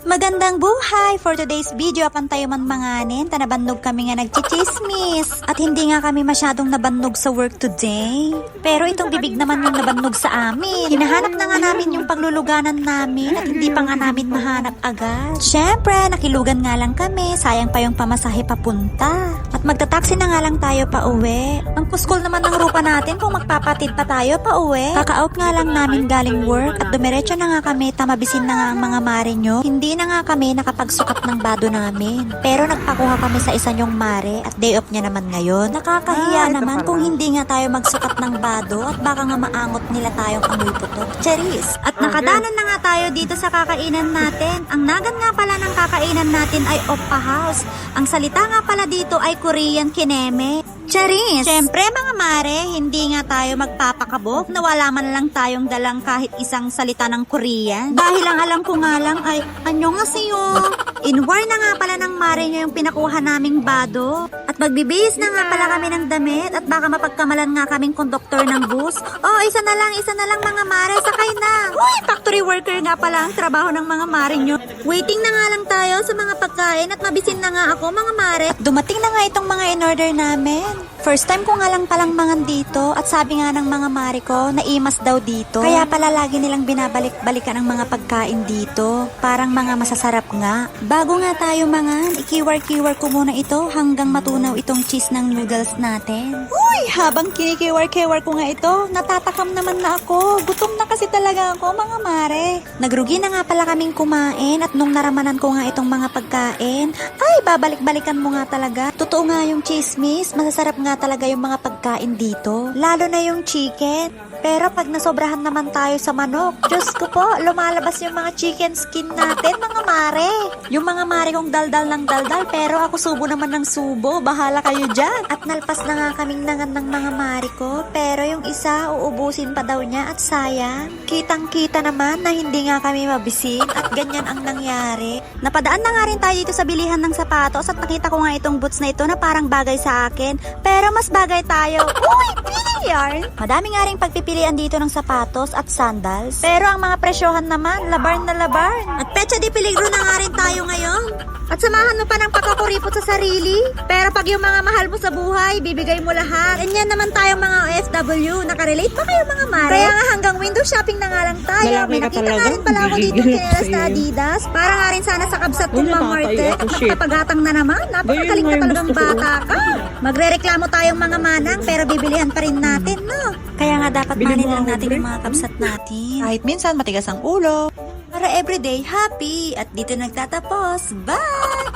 Magandang buhay! For today's video, apan tayo man manganin, tanabannog kami nga nagchichismis. At hindi nga kami masyadong nabannog sa work today. Pero itong bibig naman yung nabannog sa amin. Hinahanap na nga namin yung pagluluganan namin at hindi pa nga namin mahanap agad. Syempre, nakilugan nga lang kami, sayang pa yung pamasahe papunta. At magtataksi na nga lang tayo pa uwi. Ang puskol naman ng rupa natin kung magpapatid pa tayo pa uwi. Kaka-out nga lang namin galing work at dumiretso na nga kami, tamabisin na nga ang mga mare nyo. Hindi na nga kami nakapagsukat ng bado namin. Pero nagpakuha kami sa isa nyong mare at day off niya naman ngayon. Nakakahiya Ah, naman kung hindi nga tayo magsukat ng bado at baka nga maangot nila tayong amoy putok. Charis! At nakadanan na nga tayo dito sa kakainan natin. Ang nagan nga pala ng kakainan natin ay Oppa House. Ang salita nga pala dito ay Korean kineme. Charis! Siyempre mga mare, hindi nga tayo magpapakabok na wala man lang tayong dalang kahit isang salita ng Korean. Dahil ang alam ko nga lang ay, anyo nga siyo. In na nga pala ng mare niya yung pinakuha naming bado. Magbibihis na nga pala kami ng damit at baka mapagkamalan nga kaming konduktor ng bus. Oh, isa na lang, isa na lang mga mare, sakay na. Uy, factory worker nga pala ang trabaho ng mga mare nyo. Waiting na nga lang tayo sa mga pagkain at mabisin na nga ako mga mare. Dumating na nga itong mga in-order namin. First time ko nga lang palang mangan dito at sabi nga ng mga mare ko na imas daw dito. Kaya pala lagi nilang binabalik-balikan ang mga pagkain dito. Parang mga masasarap nga. Bago nga tayo mangan, ikiwar-kiwar ko muna ito hanggang matunaw itong cheese ng noodles natin. Uy, habang kinikiwar-kiwar ko nga ito, natatakam naman na ako. Gutom na kasi talaga ako mga mare. Nagrugi na nga pala kaming kumain at nung naramanan ko nga itong mga pagkain, ay babalik-balikan mo nga talaga. Totoo nga yung chismis, masasarap nga talaga yung mga pagkain dito. Lalo na yung chicken. Pero pag nasobrahan naman tayo sa manok, Diyos ko po, lumalabas yung mga chicken skin natin, mga mare. Yung mga mare kong daldal ng daldal, pero ako subo naman ng subo, bahala kayo dyan. At nalpas na nga kaming nangan ng mga mare ko, pero yung isa, uubusin pa daw niya at sayang. Kitang-kita naman na hindi nga kami mabisin at ganyan ang nangyari. Napadaan na nga rin tayo dito sa bilihan ng sapatos at nakita ko nga itong boots na ito na parang bagay sa akin. Pero mas bagay tayo. Uy, yarn! Madami nga rin pagpipilian dito ng sapatos at sandals. Pero ang mga presyohan naman, labarn na labarn. At pecha di peligro na nga rin tayo ngayon. At samahan mo pa ng pagkakuripot sa sarili. Pero pag yung mga mahal mo sa buhay, bibigay mo lahat. Ganyan naman tayong mga OFW. Nakarelate ba kayo mga mare? Kaya nga hanggang window shopping na nga lang tayo. Lalaki May nakita nga rin pala ako dito ako na. Adidas. Para nga rin sana sa kabsat kong ako, shit. Magpapagatang na naman. Napakagaling yung talagang bata ka. Magrereklamo tayong mga manang pero bibilihan pa rin natin, no? Kaya nga dapat mo lang natin yung mga kabsat natin. Kahit minsan matigas ang ulo para everyday happy. At dito nagtatapos. Bye!